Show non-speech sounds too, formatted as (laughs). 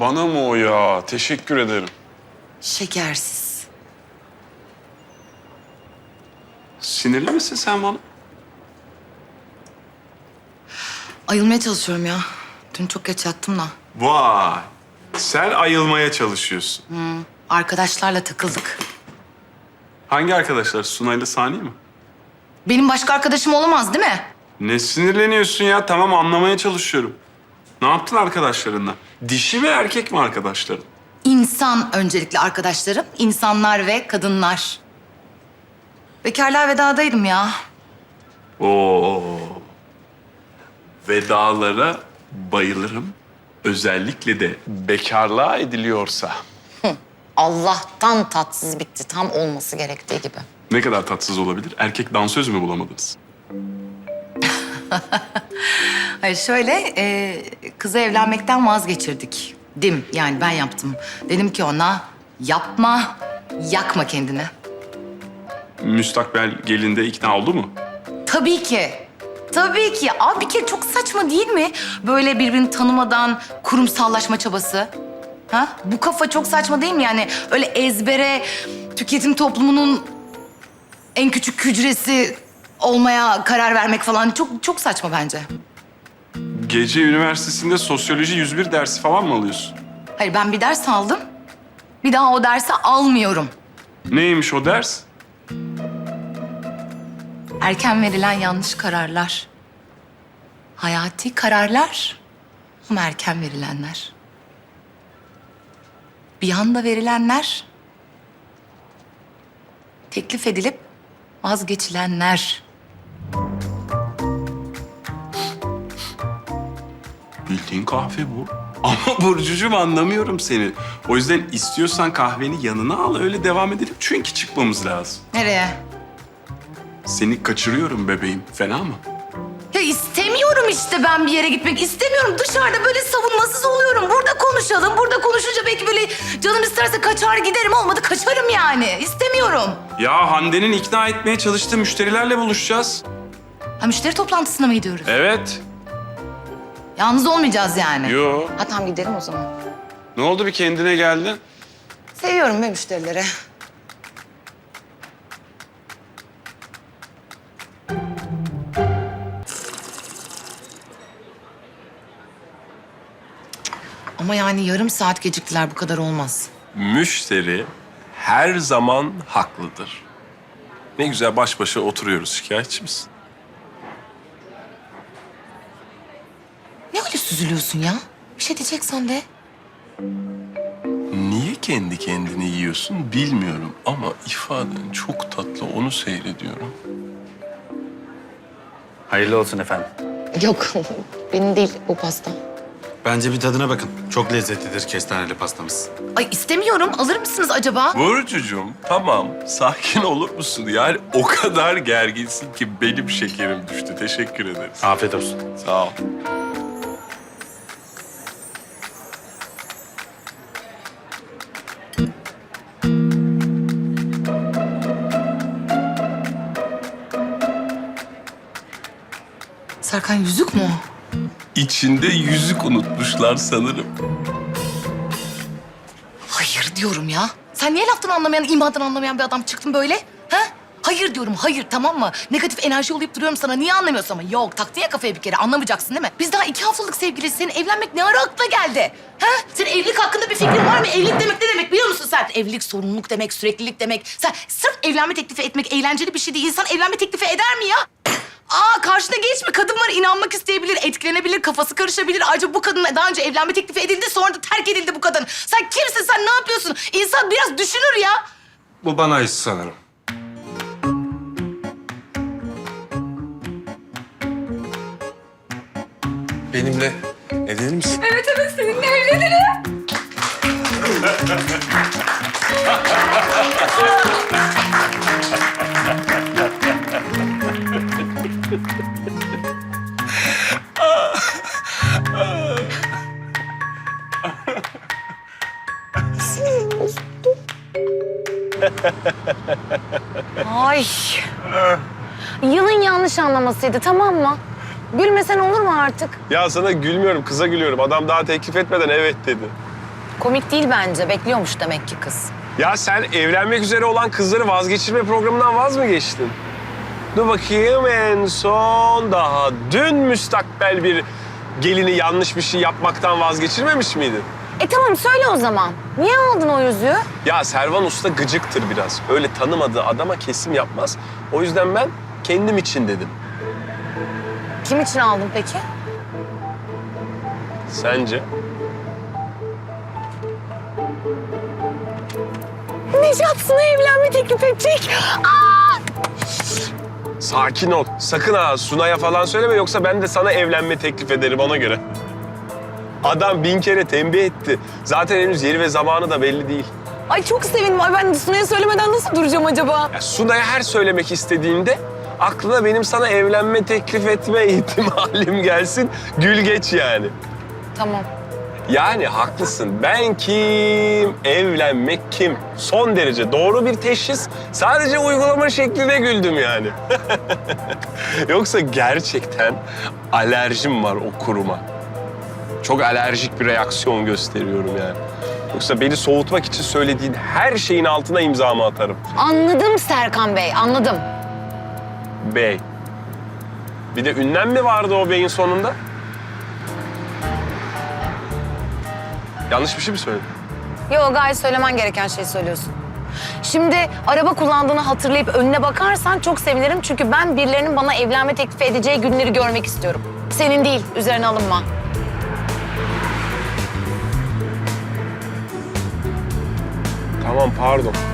Bana mı o ya? Teşekkür ederim. Şekersiz. Sinirli misin sen bana? Ayılmaya çalışıyorum ya. Dün çok geç yattım da. Vay. Sen ayılmaya çalışıyorsun. Arkadaşlarla takıldık. Hangi arkadaşlar? Sunay'la Sani mi? Benim başka arkadaşım olamaz değil mi? Ne sinirleniyorsun ya? Tamam anlamaya çalışıyorum. Ne yaptın arkadaşlarınla? Dişi ve erkek mi arkadaşların? İnsan öncelikli arkadaşlarım. insanlar ve kadınlar. Bekarlığa vedadaydım ya. Oo. Vedalara bayılırım. Özellikle de bekarlığa ediliyorsa. Allah'tan tatsız bitti. Tam olması gerektiği gibi. Ne kadar tatsız olabilir? Erkek dansöz mü bulamadınız? (laughs) Hayır şöyle, e, kızı evlenmekten vazgeçirdik. Dim, yani ben yaptım. Dedim ki ona, yapma, yakma kendini. Müstakbel gelinde ikna oldu mu? Tabii ki. Tabii ki. Abi bir kere çok saçma değil mi? Böyle birbirini tanımadan kurumsallaşma çabası. Ha? Bu kafa çok saçma değil mi? Yani öyle ezbere tüketim toplumunun en küçük hücresi olmaya karar vermek falan çok çok saçma bence. Gece üniversitesinde sosyoloji 101 dersi falan mı alıyorsun? Hayır ben bir ders aldım. Bir daha o dersi almıyorum. Neymiş o ders? Erken verilen yanlış kararlar. Hayati kararlar ama erken verilenler. Bir anda verilenler. Teklif edilip vazgeçilenler. Kahve bu. (laughs) Ama Burcucuğum anlamıyorum seni. O yüzden istiyorsan kahveni yanına al öyle devam edelim. Çünkü çıkmamız lazım. Nereye? Seni kaçırıyorum bebeğim. Fena mı? Ya istemiyorum işte ben bir yere gitmek. istemiyorum. Dışarıda böyle savunmasız oluyorum. Burada konuşalım. Burada konuşunca belki böyle canım isterse kaçar giderim. Olmadı kaçarım yani. İstemiyorum. Ya Hande'nin ikna etmeye çalıştığı müşterilerle buluşacağız. Ha müşteri toplantısına mı gidiyoruz? Evet. Yalnız olmayacağız yani. Yo. Ha tamam gidelim o zaman. Ne oldu bir kendine geldin? Seviyorum be müşterileri. Ama yani yarım saat geciktiler bu kadar olmaz. Müşteri her zaman haklıdır. Ne güzel baş başa oturuyoruz şikayetçi misin? Ne öyle süzülüyorsun ya? Bir şey diyeceksen de. Niye kendi kendini yiyorsun bilmiyorum ama ifaden çok tatlı onu seyrediyorum. Hayırlı olsun efendim. Yok (laughs) benim değil bu pasta. Bence bir tadına bakın. Çok lezzetlidir kestaneli pastamız. Ay istemiyorum. Alır mısınız acaba? Burcucuğum tamam sakin olur musun? Yani o kadar gerginsin ki benim şekerim düştü. Teşekkür ederiz. Afiyet olsun. Sağ ol. Serkan yüzük mü o? İçinde yüzük unutmuşlar sanırım. Hayır diyorum ya. Sen niye laftan anlamayan, imandan anlamayan bir adam çıktın böyle? Ha? Hayır diyorum, hayır tamam mı? Negatif enerji olayıp duruyorum sana. Niye anlamıyorsun ama? Yok, taktın ya kafaya bir kere. Anlamayacaksın değil mi? Biz daha iki haftalık sevgiliyiz. Senin evlenmek ne ara aklına geldi? Ha? Senin evlilik hakkında bir fikrin var mı? Evlilik demek ne demek biliyor musun sen? Evlilik sorumluluk demek, süreklilik demek. Sen sırf evlenme teklifi etmek eğlenceli bir şey değil. İnsan evlenme teklifi eder mi ya? Aa karşına genç bir kadın var. inanmak isteyebilir, etkilenebilir, kafası karışabilir. Ayrıca bu kadınla daha önce evlenme teklifi edildi. Sonra da terk edildi bu kadın. Sen kimsin? Sen ne yapıyorsun? İnsan biraz düşünür ya. Bu bana ait sanırım. Benimle evlenir misin? (laughs) Ay. Yılın yanlış anlamasıydı tamam mı? Gülmesen olur mu artık? Ya sana gülmüyorum, kıza gülüyorum. Adam daha teklif etmeden evet dedi. Komik değil bence. Bekliyormuş demek ki kız. Ya sen evlenmek üzere olan kızları vazgeçirme programından vaz mı geçtin? Dur bakayım en son daha dün müstakbel bir gelini yanlış bir şey yapmaktan vazgeçirmemiş miydin? E tamam söyle o zaman. Niye aldın o yüzüğü? Ya Servan Usta gıcıktır biraz. Öyle tanımadığı adama kesim yapmaz. O yüzden ben kendim için dedim. Kim için aldın peki? Sence? Necat sana evlenme teklif edecek. Sakin ol. Sakın ha Sunay'a falan söyleme yoksa ben de sana evlenme teklif ederim ona göre. Adam bin kere tembih etti. Zaten henüz yeri ve zamanı da belli değil. Ay çok sevindim. Ay ben Sunay'a söylemeden nasıl duracağım acaba? Ya Sunay'a her söylemek istediğinde aklına benim sana evlenme teklif etme (laughs) ihtimalim gelsin. Gül geç yani. Tamam. Yani haklısın. Ben kim? Evlenmek kim? Son derece doğru bir teşhis. Sadece uygulama şekline güldüm yani. (laughs) Yoksa gerçekten alerjim var o kuruma. Çok alerjik bir reaksiyon gösteriyorum yani. Yoksa beni soğutmak için söylediğin her şeyin altına imzamı atarım. Anladım Serkan Bey, anladım. Bey. Bir de ünlem mi vardı o beyin sonunda? Yanlış bir şey mi söyledim? Yo gayet söylemen gereken şeyi söylüyorsun. Şimdi araba kullandığını hatırlayıp önüne bakarsan çok sevinirim. Çünkü ben birilerinin bana evlenme teklifi edeceği günleri görmek istiyorum. Senin değil, üzerine alınma. Tamam pardon.